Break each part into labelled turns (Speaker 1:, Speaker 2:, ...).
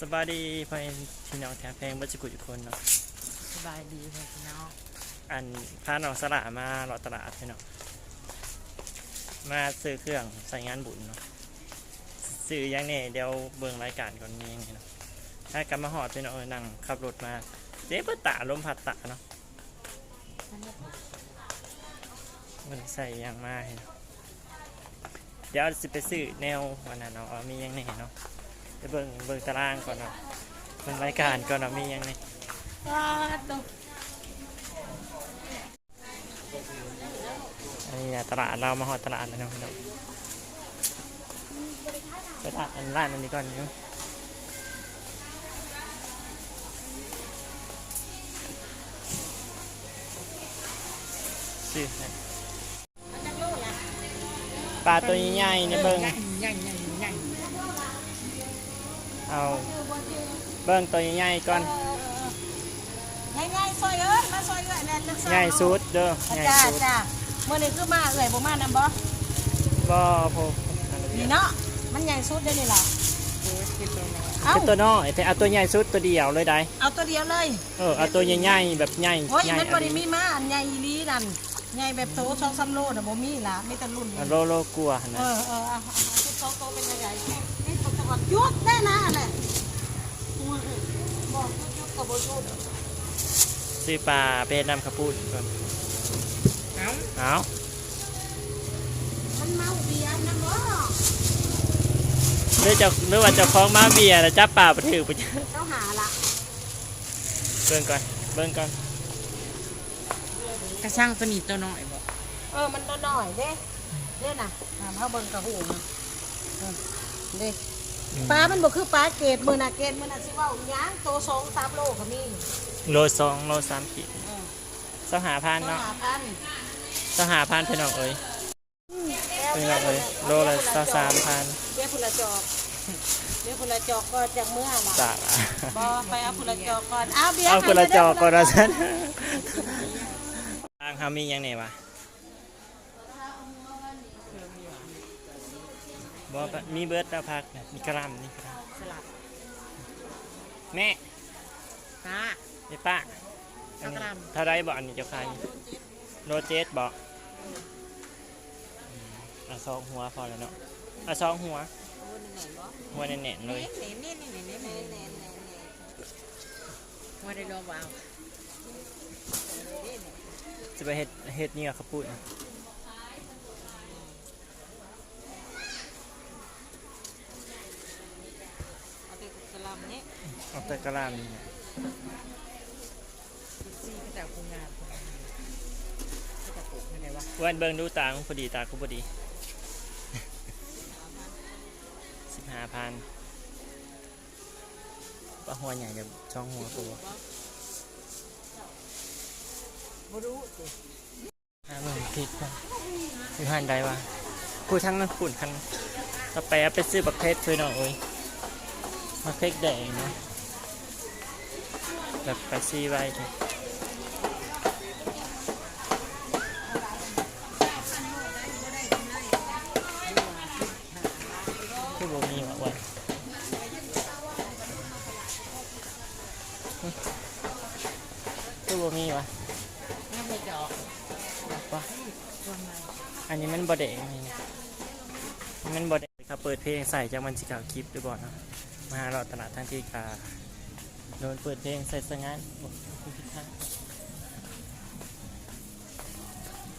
Speaker 1: สบายดีพ่อเอ็นพี่น้องแถวแพงบัจจุกุทุกคนเนาะ
Speaker 2: สบายดีเลยพี่น้อง
Speaker 1: อันพาน้องสละมาหลอดตลาดพี่น้องมาซื้อเครื่องใส่งานบุญเนาะซื้ออยังเนี่ยเดี๋ยวเบิ่งรายการก่อนมีหยังไงเนาะถ้ากลับมาหอดพี่น้องเออนั่งขับรถมาเจ๊เปิดตาลมพัดตาเนาะมันใส่อยังมาเห็นเดี๋ยวสิไปซื้อแนววันนั้นเนาะว่ามีหยังไงเนาะ เดี๋ยวเบิ่งเบิ่งตารางก่อนเนาะเบิ่งรายการก่อนเนาะมีหยังไง
Speaker 2: ว้าตก
Speaker 1: อันนี้นะตลาดเรามาหอดตลาดแล้วเนาะพี่น้องไปตลาดอันร้านอันนี้ก่อนเนาะซื้อให้ปลาตัวใหญ่ๆเนี่ยเบิ้ง
Speaker 2: ใหญ่
Speaker 1: เอาเบิ้งตัวใหญ่ๆก่อน
Speaker 3: ง่ายๆซอยเอ้ยมาซอยเอ้ยแม่จัก
Speaker 1: ใหญ่สุดเด้อใหญ่
Speaker 3: จ้า
Speaker 1: สุด
Speaker 3: จ้าเมื่อนี้คือมาเอ้ยบ่มานำบ่
Speaker 1: บ่พอ
Speaker 3: นี่เนาะมันใหญ่สุดเด้อนี่ล่ะ
Speaker 2: คือ
Speaker 3: เอา
Speaker 1: เป็นตัวน้อยแต่เอาตัวใหญ่สุดตัวเดียวเลยได้
Speaker 3: เอาตัวเดียวเลย
Speaker 1: เออเอาตัวใหญ่ๆแบบใหญ่
Speaker 3: โอ้ย
Speaker 1: ใหญ่
Speaker 3: มันบ่ได้มีมาอันใหญ่อีหลีนั่นใหญ่แบบโต2 3โลน่ะบ่มีล่ะมีแต่รุ่น
Speaker 1: โลโลกลัวนะ
Speaker 3: เออเออเอาเอาเอาโตโตเป็นใหญ่ ๆนี่ตัวตะวันหยุดได้นะอันนั้นบอกหยุดก็บ่หยุด
Speaker 1: ซื้อปลาไปเฮ็ดน้ำข้าวปุ้นก่อน
Speaker 2: เอ้า
Speaker 1: เอา
Speaker 3: มันเมาเบียร์นะบ่
Speaker 1: หรือจะหรือว่าเจะคล้าของมาเบียร์แล้วจับปลาไปถือไป
Speaker 3: เจ้าหาละ
Speaker 1: เบิ่งก่อนเบิ่งก่อน
Speaker 2: กระช่างตัวนี้ตัวน้อยบ่
Speaker 3: เออมันน้อยๆเด้เด้น่ะถามเฮาเบิ่งกระหูนะเออเด้ ปลา มันบอกคือปลาเกตมือน่ะเกตมือน่ะสิเว่าหยางโตสองสามโลก็มี
Speaker 1: โลสองโลสามขีดสหาพัน
Speaker 3: ต้อ
Speaker 1: เนาะ
Speaker 3: หาพัน
Speaker 1: สหาพันพี่น้องเอ้ยพี่น้องเอ้ยโลละสสามพัน
Speaker 3: เบี้ยพุละจอกเบี้ยพุละจอกก็จากเมื่อล่ะ
Speaker 1: จ้า
Speaker 3: บอไปเอาพุละจอกก่อนเอาเบี้ย
Speaker 1: เอาคนละจอกก่อน
Speaker 3: นะ
Speaker 1: นะฉันทางเขามีหยังไงวะ บ่มีเบิร์ดตาพักนะมีกระลำนี่ครับ
Speaker 2: สลับ
Speaker 1: แม่
Speaker 2: ตา
Speaker 1: ไอ้ป้า
Speaker 2: อันนี้
Speaker 1: เท่าไรบ่อันนี้เจ้าใครโรเจสบ่อะสองหัวพอแล้วเนาะอะสองหัว หัวแน่นๆเลย
Speaker 2: หัวได้รอบเอา
Speaker 1: จะไปเห็ดเห็ดนี่กับข้าวปุ้น
Speaker 2: เอาแต่
Speaker 1: กระหลำนี่
Speaker 2: ซีก็จะคุงงานก็จะปลูกยังไงวะ
Speaker 1: วันเบิ่งดูตาของพอดีตากูพอดีสิบห้าพันปลาหัวใหญ่เดี๋ยวช่องหัวกู
Speaker 2: บ่รู้สิ
Speaker 1: ห้าหมื่นผิดป่ะอยู่หันใดวะกูทั้งนั้นขุ่นคันต่อไปเอาไปซื้อบักเพชรช่วยหน่อยเอ้ยบักเพชรแดงเนาะ แบบไปซีไว้เนี่ยคือบ่มีวะวันคือบ่มีวะ
Speaker 2: น่าไม่จะออก
Speaker 1: วะ
Speaker 2: ตัวไหน
Speaker 1: อันนี้มันบอดเองนี่นะมันบอดเองครับเปิดเพลงใส่จากมันสิเก่าคลิปด้วยบ่เนาะมาหาเราตลาดทางที่กา โดนเปิดเพลงใส่สงานโอ้คุณพิธา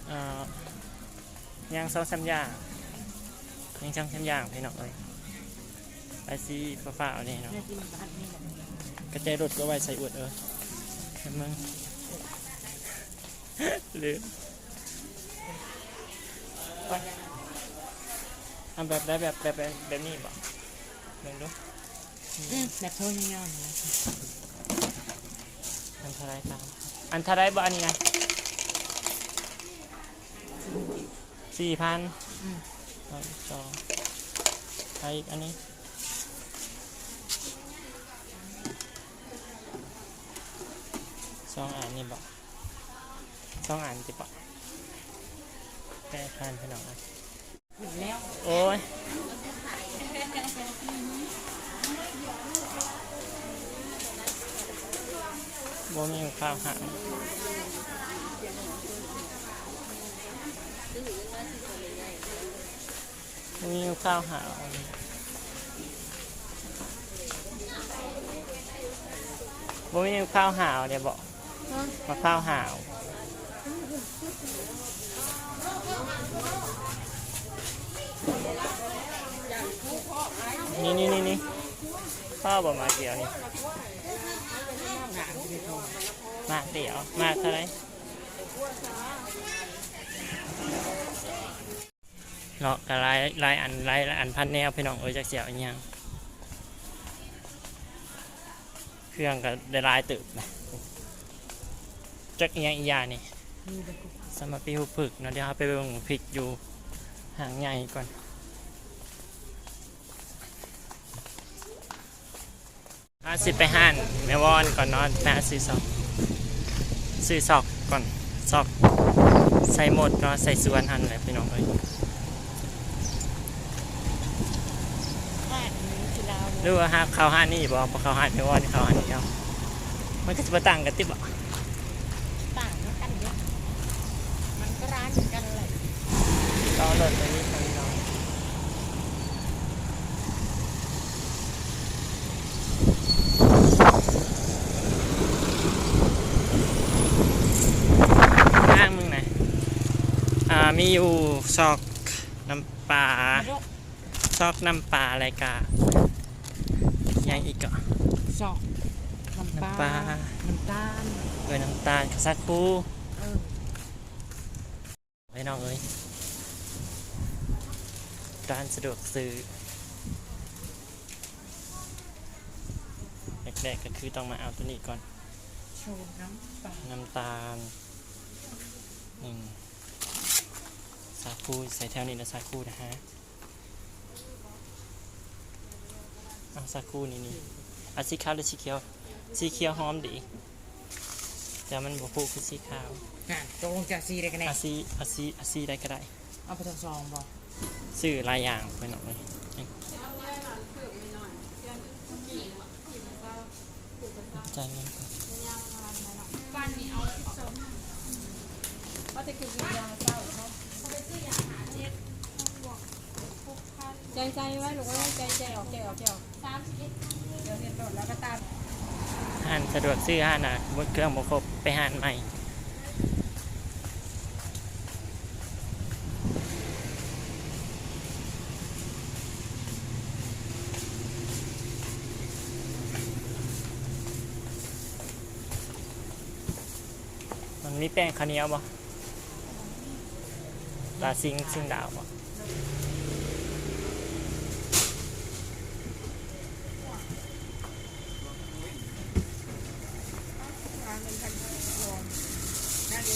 Speaker 1: เอ่อย่างสองสามอย่างยังช่างสามอย่างพี่น้องเลยไปซีฟ้าๆเอาเนาะ
Speaker 2: แม่กินาะ
Speaker 1: กระเจรถก็ไว้ใส่อวดเออเห็นมึงลืมไปทำแบบได้แบบแบบแบบแบบนี้บ่ลองดู
Speaker 2: อืมแบบโทนย่อนๆนะ
Speaker 1: อันเทาไรตามอันเทาไรบ่อันนี้นะสี่พัน
Speaker 2: อืม
Speaker 1: สองไปอีกอันนี้สองอันนี่บ่สองอันจิบ่แปดพันพี่น้องเอ้ย
Speaker 2: หมดแล้ว
Speaker 1: โอ้ย บ่มีข้าวหาวบ่มีข้าวหาวบ่มีข้าวหาวเดี๋ยวบอกมาข้าวหาวนี่นี่นี่นี่ข้าวบะมาเกี่ยวนี่ มากเดียวมากเท่าไหรเนาะกับลายลายอันลายอันพันแนวพี่น้องเอ้ยจักเสียวอีหยังเครื่องก็ได้ลายตึบนะจักอีหยังอีหยานี่สำหรับปีหูผึกเนาะเดี๋ยวเราไปเบิ่งพริกอยู่ห่างใหญ่ก่อน อา สิไปห้านแม่วอนก่อนนอนแม่ซื้อซอกซื้อซอกก่อนซอก ใส่หมดเนาะใส่ส่วนหันเลยพี่น้องเอ้ย
Speaker 3: ห้านี้ที่ลาว
Speaker 1: หรือว่าหาข้าวห้านนี่บ่พอข้าวห้านแม่วอนข้าวห้านนี่เอามันก็จะมาต่างกันติบ่
Speaker 3: ต่างกันเยอะมันก็ร้านเหมือนกันเลย
Speaker 1: ต่อรถไปนี่ทางน้องห้างมึงไหน อ่ามีอยู่ซอกน้ำปลาซอกน้ำปลาอะไรกะยังอีกอะ
Speaker 3: สอกน้ำปลา
Speaker 1: น้ำปลา
Speaker 3: น้ำตาล
Speaker 1: เอ้ยน้ำตาลสักครู่
Speaker 3: เออ
Speaker 1: ไอ้น้องเอ้ยร้านสะดวกซื้อแรกๆก็คือต้องมาเอาตัวนี้ก่อน
Speaker 3: โชว์น้ำปลา
Speaker 1: น้ำตาลหนึ่งสาคูใส่แถวนี้นะสาคูนะฮะเอาสาคูนี่นี่เอาสีขาวหรือสีเขียว สีเขียวหอมดี แต่มันบวคูคือสีขาว
Speaker 3: อะตกลงจากซีได้กันแน่
Speaker 1: อาซีอาซีอาซีได้ก็ได้
Speaker 3: เอาไปทดสอบบ่
Speaker 1: ซื้อหลายอย่างไปหน่อยจ่ายเงินก่อน
Speaker 2: ใจใจไว้หนูก็ใจใจออกใจออกใจออกสามสิบเดี๋ยวเห็นโดดแล้วก็ตาม
Speaker 1: ห้านสะดวกซื้อห้านอะบนเครื่องบครบไปห้านใหม่มันมีแป้งข้าวเหนียวบ่ตาซิงซิงดาวบ่ เ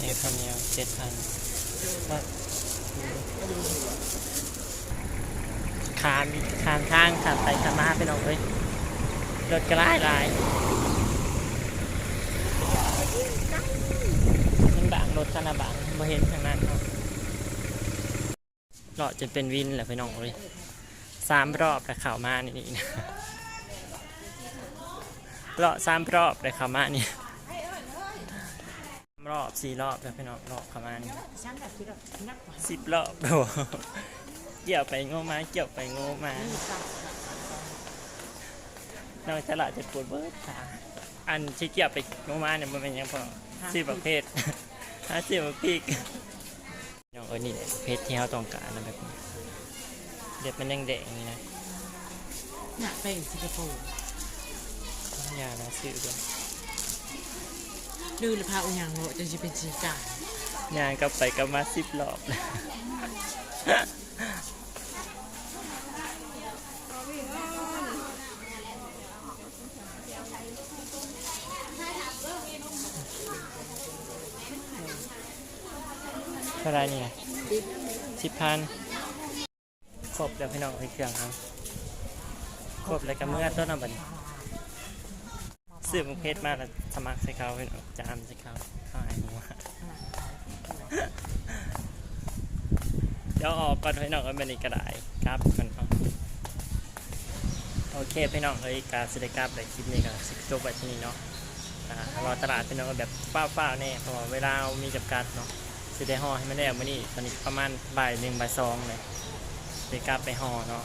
Speaker 1: อกข้าวเหนียวเจ็ดพันขามขามทางขับไปขามมาไปหน่อยเลยรถกระไรลายมันบางรถขนาดบางมาเห็นทางนั้นเนาะเลาะจนเป็นวินแหละไปน้องเลยสามรอบแต่ข่าวมานี่นี่นะเลาะสามรอบแต่ข่าวมานี่ รอบสี่รอบแล้วพี่น้องรอบประมาณ
Speaker 3: ฉันแบบคิดว่านักกว่า
Speaker 1: สิบรอบโอ้โหเกี่ยวไปโง่มาเกี่ยวไปโง่มา
Speaker 3: นี่สัก
Speaker 1: นอกจากละจะปวดเบิดขาอันที่เกี่ยวไปโง่มาเนี่ยมันเป็นหยังพอสี่ประเภทห้าสี่ประเภทน้องเออนี่แหละประเพศที่เราต้องการนะแบบนี้เด็ดมันแดงๆอย่างนี้นะ
Speaker 3: น่ะไปสิงคโปร์
Speaker 1: อย่านะซื้อด้วย
Speaker 3: ดูหรือพาอุยังโลจนจะเป็นสีกา
Speaker 1: ย่างกลับไปกลับมาสิบรอบ เท่าไรเนี่นะสิบพันครบแล้วพี่น้องไอ้เครื่องครับครบแล้วก็เมื่อต้นเอาบัดนซื้อมุกเพชรมาแล้วสมัครใส่เขาพี่น้องจามใส่เขาเข้าไอ้หนูอะ แล้วออกก่อนพี่น้องก็เป็นอีกกระดาษครับก่อนเอาโอเคพี่น้องเอ้ยการสิได้กราบในคลิปนี้ก็สิจบไว้ที่นี่เนาะอ่ารอตลาดพี่น้องก็แบบฟ้าๆแน่เพราะว่าเวลามีจำกัดเนาะสิได้ห่อให้มันได้มื้อนี้ตอนนี้ประมาณบ่ายหนึ่งบ่ายสองเลยสิได้กราบไปห่อเนาะ